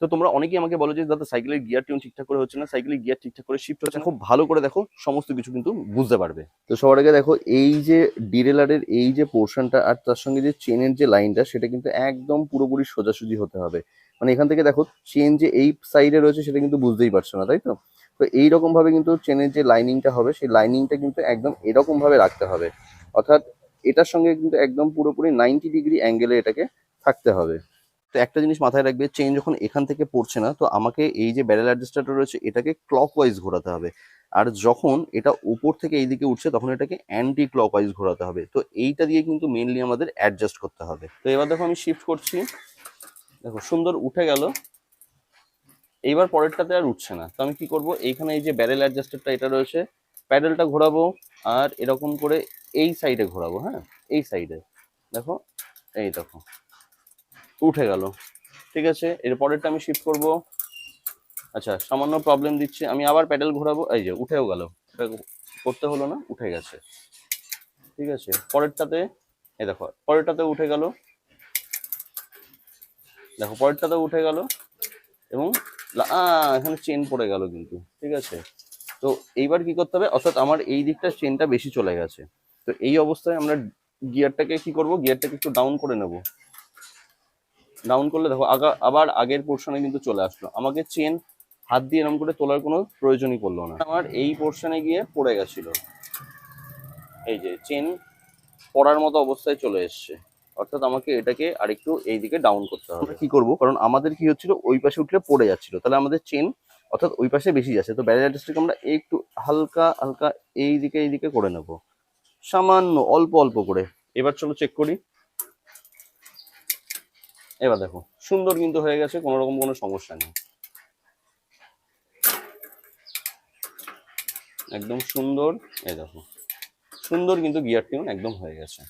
তো তোমরা অনেকেই আমাকে বলো যে, দাদা, সাইকেলের গিয়ার টিউন ঠিকঠাক করে হচ্ছে না? সাইকেলের গিয়ার ঠিকঠাক করে শিফট হচ্ছে খুব ভালো করে দেখো, সমস্ত কিছু কিন্তু বুঝতে পারবে। তো সবার আগে দেখো, এই যে ডিরেলারের এই যে পোর্শনটা আর তার সঙ্গে যে চেনের যে লাইনটা সেটা কিন্তু একদম পুরোপুরি সোজাসুজি হতে হবে। মানে এখান থেকে দেখো চেন যে এই সাইডে রয়েছে, সেটা কিন্তু বুঝতেই পারছ না, তাই তো? তো এইরকম ভাবে কিন্তু চেনের যে লাইনিংটা হবে, সেই লাইনিংটা কিন্তু একদম এরকম ভাবে রাখতে হবে। অর্থাৎ এটার সঙ্গে কিন্তু একদম পুরোপুরি নাইনটি ডিগ্রি অ্যাঙ্গেলে এটাকে থাকতে হবে। তো একটা জিনিস মাথায় রাখবে চেন যখন এখান থেকে পড়ছে না, তো আমাকে এই যে ব্যারেল অ্যাডজাস্টারটা রয়েছে, এটাকে ক্লকওয়াইজ ঘোরাতে হবে। আর যখন এটা উপর থেকে এই দিকে উঠছে, তখন এটাকে অ্যান্টি ক্লকওয়াইজ ঘোরাতে হবে। তো এইটা দিয়ে কিন্তু মেনলি আমাদের অ্যাডজাস্ট করতে হবে। তো এবার দেখো আমি শিফট করছি। দেখো, সুন্দর উঠে গেল। এইবার পরেরটাতে আর উঠছে না। তো আমি কি করব? এইখানে এই যে ব্যারেল অ্যাডজাস্টারটা এটা রয়েছে। প্যাডেলটা ঘোরাবো আর এরকম করে এই সাইডে ঘোরাবো হ্যাঁ? এই সাইডে দেখো, এই দেখো। উঠে গেল। ঠিক আছে? এর পরেরটা আমি শিফট করব। আচ্ছা সামান্য প্রবলেম দিচ্ছে। আমি আবার প্যাডেল ঘোরাবো। এই যে, উঠেও গেল। করতে হলো না, উঠে গেছে। ঠিক আছে? পরেরটাতে এ দেখো, পরেরটাতে উঠে গেল। দেখো, পরেরটাতে উঠে গেল এবং এখানে চেন পড়ে গেল কিন্তু। ঠিক আছে? তো এইবার কি করতে হবে? অর্থাৎ আমার এই দিকটা চেনটা বেশি চলে গেছে। তো এই অবস্থায় আমরা গিয়ারটাকে কি করব? গিয়ারটাকে একটু ডাউন করে নেব। ডাউন করলে দেখো আবার আগের পোর্শনে কিন্তু চলে আসলো। আমাকে চেন হাত দিয়ে এরকম করে তোলার কোনো প্রয়োজনই পড়ল না। আমার এই পোর্শনে গিয়ে পড়ে গেছিল। এই যে চেন পড়ার মতো অবস্থায় চলে এসছে। অর্থাৎ আমাকে এটাকে আরেকটু এই দিকে ডাউন করতে হবে। কি করব? কারণ আমাদের কি হচ্ছিল, ওই পাশে উঠলে পড়ে যাচ্ছিল। তাহলে আমাদের চেন অর্থাৎ ওই পাশে বেশি যাচ্ছে। তো ব্যারিয়ার অ্যাডজাস্টকে আমরা একটু হালকা হালকা এই দিকে এই দিকে করে নেব। সামান্য, অল্প অল্প করে। এবার চলো চেক করি। এবার দেখো, সুন্দর কিন্তু হয়ে গেছে কোনো রকম কোনো সমস্যা নেই। একদম সুন্দর এ দেখো, সুন্দর কিন্তু গিয়ার টিউন একদম হয়ে গেছে।